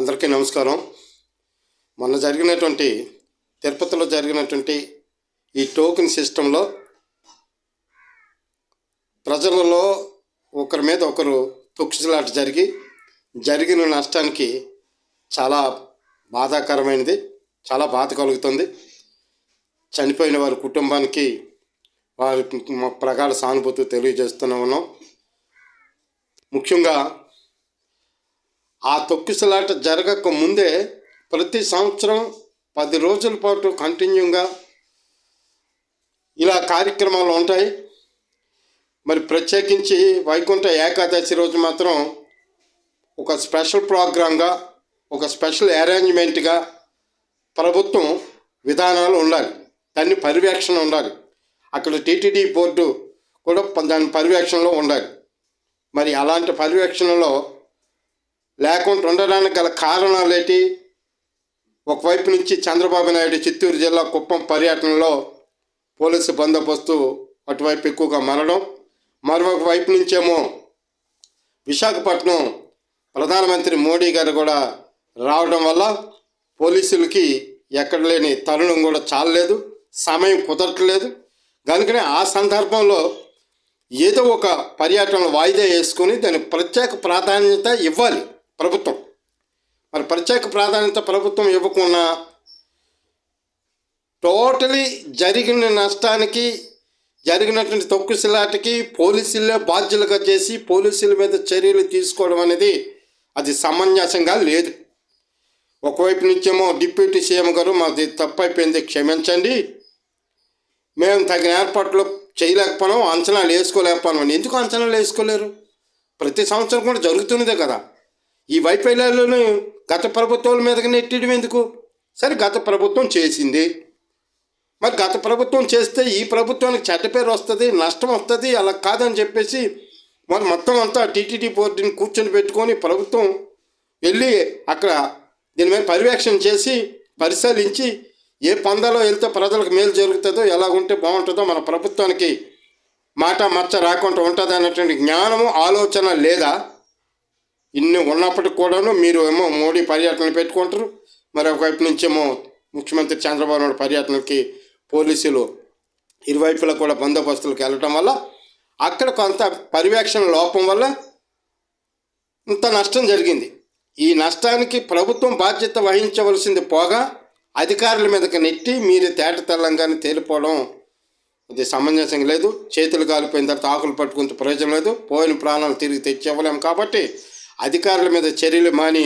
అందరికీ నమస్కారం. మొన్న జరిగినటువంటి తిరుపతిలో జరిగినటువంటి ఈ టోకెన్ సిస్టంలో ప్రజలలో ఒకరి మీద ఒకరు తొక్కిసలాట జరిగి జరిగిన నష్టానికి చాలా బాధాకరమైనది చాలా బాధ కలుగుతుంది. చనిపోయిన వారి కుటుంబానికి వారి ప్రగాఢ సానుభూతి తెలియజేస్తూనే ఉన్నాం. ముఖ్యంగా ఆ తొక్కిసలాట జరగక ముందే ప్రతి సంవత్సరం పది రోజుల పాటు కంటిన్యూగా ఇలా కార్యక్రమాలు ఉంటాయి. మరి ప్రత్యేకించి వైకుంఠ ఏకాదశి రోజు మాత్రం ఒక స్పెషల్ ప్రోగ్రాంగా ఒక స్పెషల్ అరేంజ్మెంట్గా ప్రభుత్వం విధానాలు ఉండాలి. దాన్ని పర్యవేక్షణ ఉండాలి. అక్కడ టీటీడీ బోర్డు కూడా దాని పర్యవేక్షణలో ఉండాలి. మరి అలాంటి పర్యవేక్షణలో లేకుండా ఉండడానికి గల కారణాలు ఏంటి? ఒకవైపు నుంచి చంద్రబాబు నాయుడు చిత్తూరు జిల్లా కుప్పం పర్యటనలో పోలీసు బందోబస్తు అటువైపు ఎక్కువగా మరణం మరొక వైపు నుంచేమో విశాఖపట్నం ప్రధానమంత్రి మోడీ గారు కూడా రావడం వల్ల పోలీసులకి ఎక్కడ లేని తరుణం కూడా చాలలేదు సమయం కుదరట్లేదు. కనుకనే ఆ సందర్భంలో ఏదో ఒక పర్యటన వాయిదా వేసుకొని దానికి ప్రత్యేక ప్రాధాన్యత ఇవ్వాలి. ప్రభుత్వం. మరి ప్రత్యేక ప్రాధాన్యత ప్రభుత్వం ఇవ్వకుండా టోటలీ జరిగిన నష్టానికి జరిగినటువంటి తొక్కుసలాటకి పోలీసులే బాధ్యులుగా చేసి పోలీసుల మీద చర్యలు తీసుకోవడం అనేది అది సమంజసంగా లేదు. ఒకవైపు నుంచేమో డిప్యూటీ సీఎం గారు మాది తప్పైపోయింది క్షమించండి. మేము తగిన ఏర్పాట్లు చేయలేకపోయాం అంచనాలు వేసుకోలేకపోయాం ఎందుకు అంచనాలు వేసుకోలేరు? ప్రతి సంవత్సరం కూడా జరుగుతున్నదే కదా. ఈ వైఫల్యాలను గత ప్రభుత్వాల మీదకి నెట్టడం ఎందుకు? సరే గత ప్రభుత్వం చేసింది. మరి గత ప్రభుత్వం చేస్తే ఈ ప్రభుత్వానికి చెడ్డ పేరు వస్తుంది నష్టం వస్తుంది అలా కాదని చెప్పేసి మరి మొత్తం అంతా టీటీడీ బోర్డుని కూర్చొని పెట్టుకొని ప్రభుత్వం వెళ్ళి అక్కడ దీని మీద పర్యవేక్షణ చేసి పరిశీలించి ఏ పందాలో వెళ్తే ప్రజలకు మేలు జరుగుతుందో ఎలా ఉంటే బాగుంటుందో మన ప్రభుత్వానికి మాట మచ్చ రాకుండా ఉంటుంది అన్నటువంటి జ్ఞానము ఆలోచన లేదా? ఇన్ని ఉన్నప్పటికి కూడాను మీరు ఏమో మోడీ పర్యటనలు పెట్టుకుంటారు. మరి ఒకవైపు నుంచేమో ముఖ్యమంత్రి చంద్రబాబు నాయుడు పర్యటనకి పోలీసులు ఇరువైపులా కూడా బందోబస్తులకు వెళ్ళటం వల్ల అక్కడ కొంత పర్యవేక్షణ లోపం వల్ల ఇంత నష్టం జరిగింది. ఈ నష్టానికి ప్రభుత్వం బాధ్యత వహించవలసింది పోగా అధికారుల మీదకి నెట్టి మీరు తేట తెల్లంగానే తేలిపోవడం ఇది సమంజసం లేదు. చేతులు కాలిపోయిన తర్వాత ఆకులు పట్టుకుంటే ప్రయోజనం లేదు. పోయిన ప్రాణాలు తిరిగి తెచ్చేవ్వలేము కాబట్టి అధికారుల మీద చర్యలు మాని